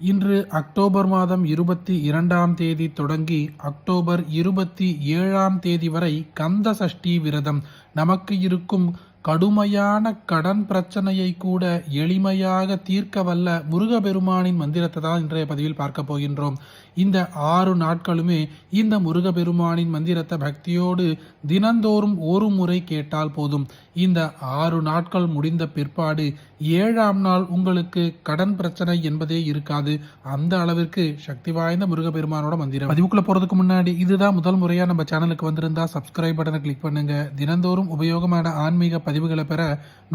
இன்று அக்டோபர் மாதம் இருபத்தி இரண்டாம் தேதி தொடங்கி அக்டோபர் இருபத்தி ஏழாம் தேதி வரை கந்த சஷ்டி விரதம். நமக்கு இருக்கும் கடுமையான கடன் பிரச்சனையை கூட எளிமையாக தீர்க்க வல்ல முருகபெருமானின் மந்திரத்தை தான் இன்றைய பதிவில் பார்க்க போகின்றோம். இந்த ஆறு நாட்களுமே இந்த முருகபெருமானின் மந்திரத்தை பக்தியோடு தினந்தோறும் ஒரு முறை கேட்டால் போதும். இந்த ஆறு நாட்கள் முடிந்த பிற்பாடு ஏழாம் நாள் உங்களுக்கு கடன் பிரச்சனை என்பதே இருக்காது. அந்த அளவிற்கு சக்தி வாய்ந்த முருகபெருமானோட மந்திரம். பதிவுக்குள்ள போறதுக்கு முன்னாடி இதுதான் முதல் முறையா நம்ம சேனலுக்கு வந்திருந்தா சப்ஸ்கிரைப் பட்டனை கிளிக் பண்ணுங்க. தினந்தோறும் உபயோகமான ஆன்மீக பதிவுகளை பெற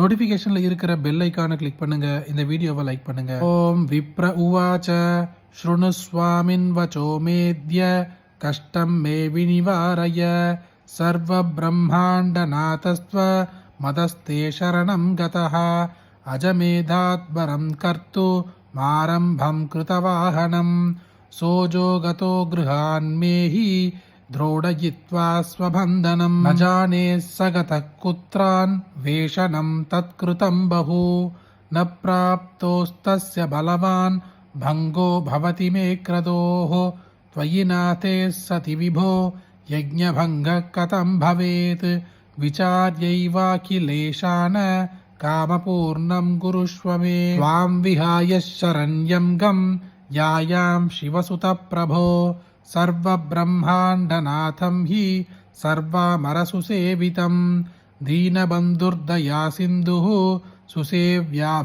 நோட்டிபிகேஷன்ல இருக்கிற பெல் ஐக்கானை கிளிக் பண்ணுங்க. இந்த வீடியோவை லைக் பண்ணுங்க. ஓம் விப்ர உவாச்ச. शृणुस्वामिन् वचो मेद्य कष्टं मे विनिवारय। सर्वब्रह्माण्डनाथस्त्व मदस्ते शरणं गतः। अजमेधात्वरं कर्तु मारम्भं कृतवाहनं। सोजो गतो गृहान्मेहि द्रोडयित्वा स्वबन्धनं। न जाने स गतः कुत्रान् वेषनं तत्कृतं बहु। न प्राप्तोस्तस्य बलवान् భంగో భవతి మే క్రదోః త్వయి నాథే సతి విభో యజ్ఞభంగ కథం భవేత్ విచార్యైవాఖిలేశాన కామపూర్ణం గురుష్వ మే త్వాం విహాయ శరణ్యం గం యాయాం శివసుత ప్రభో సర్వబ్రహ్మాండనాథం హి సర్వామరసు సేవితం. దీనబంధుర్దయా సింధు సుసేవ్యా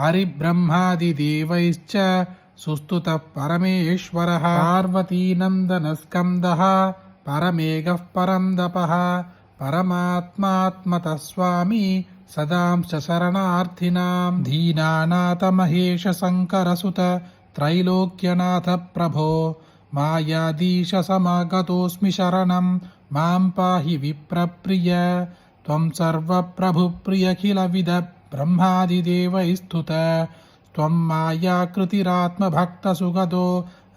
हरिब्रह्मादिदेवैश्च सुस्तुतः परमेश्वरः पार्वतीनन्दनस्कन्दः परमेघः परं दपः परमात्मात्मतः स्वामी सदांश शरणार्थिनां दीनानाथमहेश शङ्करसुत त्रैलोक्यनाथ प्रभो मायाधीश समागतोऽस्मि शरणं मां पाहि विप्रप्रिय त्वं सर्वप्रभुप्रियखिलविद ब्रह्मादिदेवैस्तुत त्वं मायाकृतिरात्मभक्तसुगतो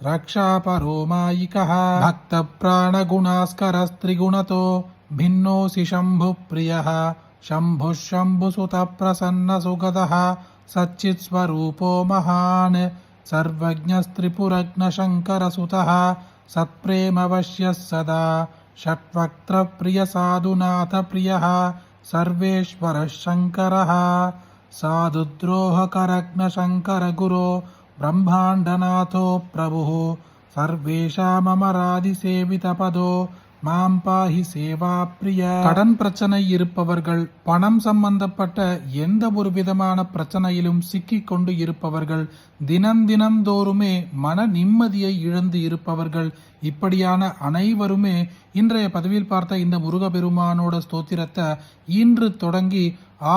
रक्षापरो मायिकः भक्तप्राणगुणास्करस्त्रिगुणतो भिन्नोऽसि शम्भुप्रियः शम्भुः शम्भुसुतप्रसन्नसुगतः सच्चित्स्वरूपो महान् सर्वज्ञस्त्रिपुरग्नशङ्करसुतः सत्प्रेमवश्यः सदा षट्वक्त्रप्रियसाधुनाथप्रियः सर्वेश्वरः शङ्करः साधुद्रोहकरग्नशङ्करगुरो ब्रह्माण्डनाथो प्रभुः सर्वेषाममरादिसेवितपदो மாம் பாஹி சேவா பிரிய. கடன் பிரச்சனை இருப்பவர்கள் பணம் சம்பந்தப்பட்ட எந்த ஒரு விதமான பிரச்சனையிலும் சிக்கிக் கொண்டு இருப்பவர்கள் தினம் தினந்தோறுமே மன நிம்மதியை இழந்து இருப்பவர்கள் இப்படியான அனைவருமே இன்றைய பதிவில் பார்த்த இந்த முருகபெருமானோட ஸ்தோத்திரத்தை இன்று தொடங்கி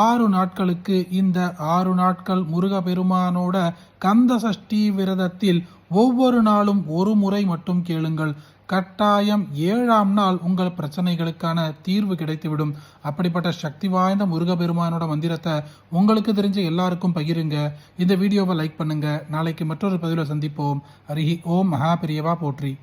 ஆறு நாட்களுக்கு இந்த ஆறு நாட்கள் முருகபெருமானோட கந்த சஷ்டி விரதத்தில் ஒவ்வொரு நாளும் ஒரு முறை மட்டும் கேளுங்கள். கட்டாயம் ஏழாம் நாள் உங்கள் பிரச்சனைகளுக்கான தீர்வு கிடைத்துவிடும். அப்படிப்பட்ட சக்தி வாய்ந்த முருகபெருமானோட மந்திரத்தை உங்களுக்கு தெரிஞ்ச எல்லாருக்கும் பகிருங்க. இந்த வீடியோவை லைக் பண்ணுங்க. நாளைக்கு மற்றொரு பதிவில் சந்திப்போம். அருகி ஓம் மகா பெரியவா போற்றி.